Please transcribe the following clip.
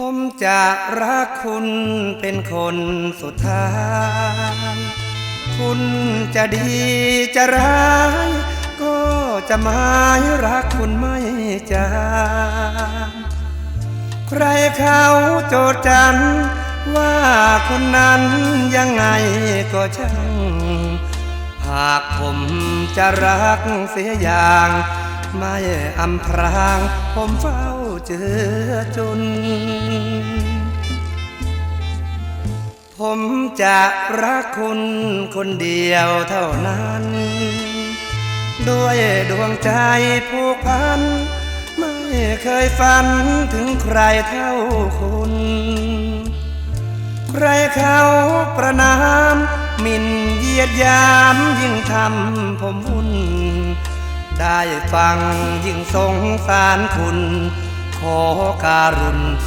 ผมจะรักคุณเป็นคนสุดท้าย คุณจะดีจะร้าย ก็จะหมายรักคุณไม่จางใครเขาโจทจัน ว่าคนนั้นยังไงก็ช่างหากผมจะรักเสียอย่าง ไม่อำพราง ผมเฝ้าเจอจน ผมจะรักคุณคนเดียวเท่านั้น ด้วยดวงใจผูกพัน ไม่เคยฝันถึงใครเท่าคุณ ใครเขาประนามมิ่นเยียดยามยิ่งทำผมวุ่น ได้ฟังยิ่งสงสารคุณ ขอการุณ